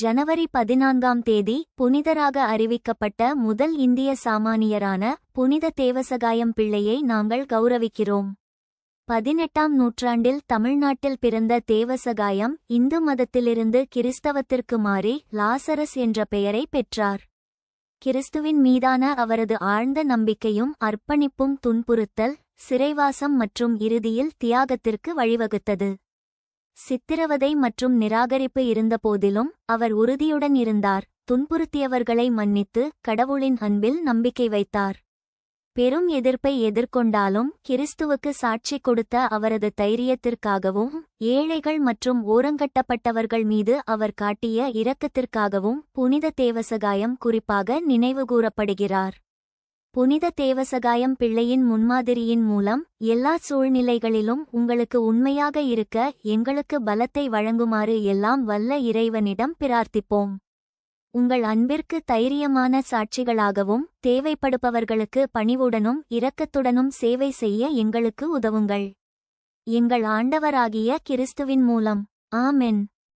ஜனவரி பதினான்காம் தேதி புனிதராக அறிவிக்கப்பட்ட முதல் இந்திய சாமானியரான புனித தேவசகாயம் பிள்ளையை நாங்கள் கௌரவிக்கிறோம். பதினெட்டாம் நூற்றாண்டில் தமிழ்நாட்டில் பிறந்த தேவசகாயம் இந்து மதத்திலிருந்து கிறிஸ்தவத்திற்கு மாறி லாசரஸ் என்ற பெயரை பெற்றார். கிறிஸ்துவின் மீதான அவரது ஆழ்ந்த நம்பிக்கையும் அர்ப்பணிப்பும் துன்புறுத்தல் சிறைவாசம் மற்றும் இறுதியில் தியாகத்திற்கு வழிவகுத்தது. சித்திரவதை மற்றும் நிராகரிப்பு இருந்தபோதிலும் அவர் உறுதியுடன் இருந்தார். துன்புறுத்தியவர்களை மன்னித்து கடவுளின் அன்பில் நம்பிக்கை வைத்தார். பெரும் எதிர்ப்பை எதிர்கொண்டாலும் கிறிஸ்துவுக்கு சாட்சி கொடுத்த அவரது தைரியத்திற்காகவும் ஏழைகள் மற்றும் ஓரங்கட்டப்பட்டவர்கள் மீது அவர் காட்டிய இரக்கத்திற்காகவும் புனித தேவசகாயம் குறிப்பாக நினைவுகூரப்படுகிறார். புனித தேவசகாயம் பிள்ளையின் முன்மாதிரியின் மூலம் எல்லா சூழ்நிலைகளிலும் உங்களுக்கு உண்மையாக இருக்க எங்களுக்கு பலத்தை வழங்குமாறு எல்லாம் வல்ல இறைவனிடம் பிரார்த்திப்போம். உங்கள் அன்பிற்கு தைரியமான சாட்சிகளாகவும் தேவைப்படுபவர்களுக்கு பணிவுடனும் இரக்கத்துடனும் சேவை செய்ய எங்களுக்கு உதவுங்கள். எங்கள் ஆண்டவராகிய கிறிஸ்துவின் மூலம். ஆமென்.